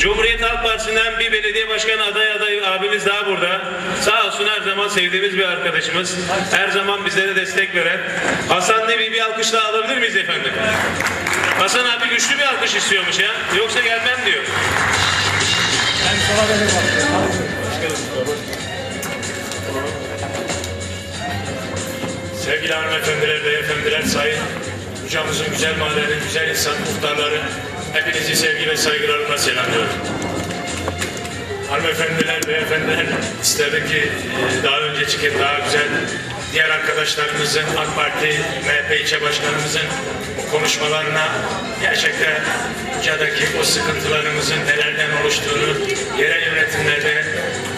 Cumhuriyet Halk Partisi'nden bir belediye başkanı aday adayı abimiz daha burada. Sağ olsun her zaman sevdiğimiz bir arkadaşımız. Her zaman bizlere destek veren. Hasan Nebi bir alkış daha alabilir miyiz efendim? Hasan abi güçlü bir alkış istiyormuş ya. Yoksa gelmem diyor. Sevgili hanımefendiler, beyefendiler, sayın hocamızın güzel mahallenin güzel insan muhtarları, hepinizi sevgi ve saygılarımla selamlıyorum. Hanımefendiler, beyefendiler, isterdim ki e, daha önceki daha güzel diğer arkadaşlarımızın, AK Parti, MHP ilçe başkanımızın konuşmalarına gerçekten Buca'daki o sıkıntılarımızın nelerden oluştuğunu, yerel yönetimlerde,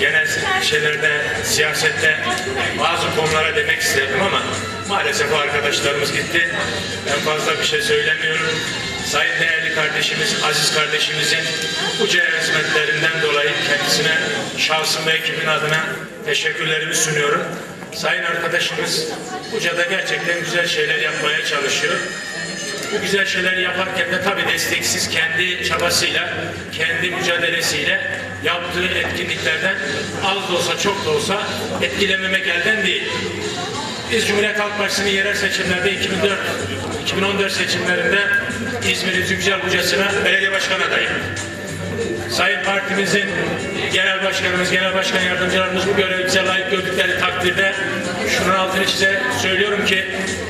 genel şeylerde, siyasette bazı konulara demek isterdim ama maalesef o arkadaşlarımız gitti. Ben fazla bir şey söylemiyorum. Sayın değerli kardeşimiz, aziz kardeşimizin Buca'ya hizmetlerinden dolayı kendisine şahsım ve ekibin adına teşekkürlerimi sunuyorum. Sayın arkadaşımız Buca'da gerçekten güzel şeyler yapmaya çalışıyor. Bu güzel şeyleri yaparken de tabii desteksiz kendi çabasıyla, kendi mücadelesiyle yaptığı etkinliklerden az da olsa çok da olsa etkilememek elden değil. Biz Cumhuriyet Halk Partisi'nin yerel seçimlerde 2004 2014 seçimlerinde İzmir Zübcal Bucası'na belediye başkanı adayım. Sayın Partimizin genel başkanımız, genel başkan yardımcılarımız bu görevi bize layık gördükleri takdirde şunun altını size söylüyorum ki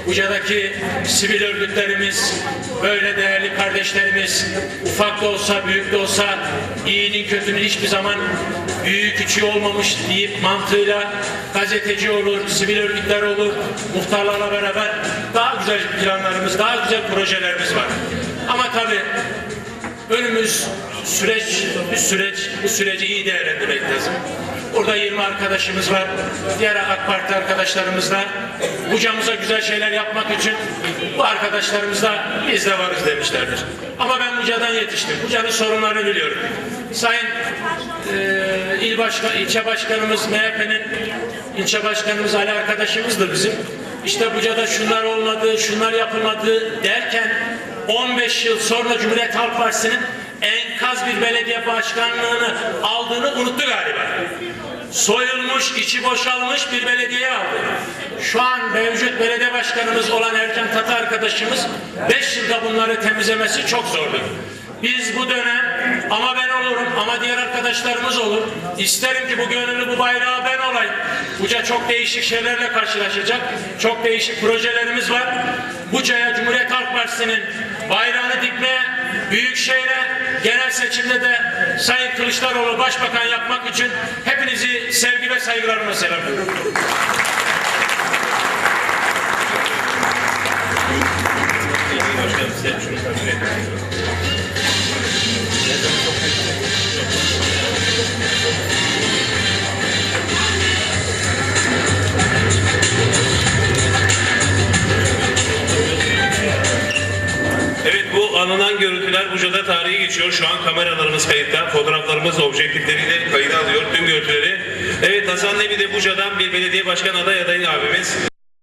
Buca'daki sivil örgütlerimiz, böyle değerli kardeşlerimiz ufak da olsa büyük de olsa iyinin kötünün hiçbir zaman büyük küçüğü olmamış deyip mantığıyla gazeteci olur, sivil örgütler olur, muhtarlarla beraber daha güzel planlarımız, daha güzel projelerimiz var. Ama tabii Önümüz süreç, bir süreç, bu süreci iyi değerlendirmek lazım. Burada 20 arkadaşımız var. Diğer AK Parti arkadaşlarımız da Buca'mıza güzel şeyler yapmak için bu arkadaşlarımız da biz de varız demişlerdir. Ama ben Buca'dan yetiştim. Buca'nın sorunlarını biliyorum. Sayın eee il başkan, ilçe başkanımız MHP'nin ilçe başkanımız Ali arkadaşımızdır bizim. İşte Buca'da şunlar olmadı, şunlar yapılmadı derken 15 yıl sonra Cumhuriyet Halk Partisi'nin enkaz bir belediye başkanlığını aldığını unuttu galiba. Soyulmuş, içi boşalmış bir belediye aldı. Şu an mevcut belediye başkanımız olan Ercan Tata arkadaşımız 5 yılda bunları temizlemesi çok zordu. Biz bu dönem ama ben olurum ama diğer arkadaşlarımız olur. İsterim ki bu gönüllü bu bayrağı ben olayım. Buca çok değişik şeylerle karşılaşacak. Çok değişik projelerimiz var. Buca'ya Cumhuriyet Halk Partisi'nin bayrağını dikmeye, Büyükşehir'e genel seçimde de Sayın Kılıçdaroğlu başbakan yapmak için hepinizi sevgi ve saygılarımla selamlıyorum. Başkanım size şunu alınan görüntüler Buca'da tarihi geçiyor. Şu an kameralarımız kayıtta. Fotoğraflarımız objektifleriyle kayda alıyor tüm görüntüleri. Evet Hasan Nebi de Buca'dan bir belediye başkan aday adayı abimiz.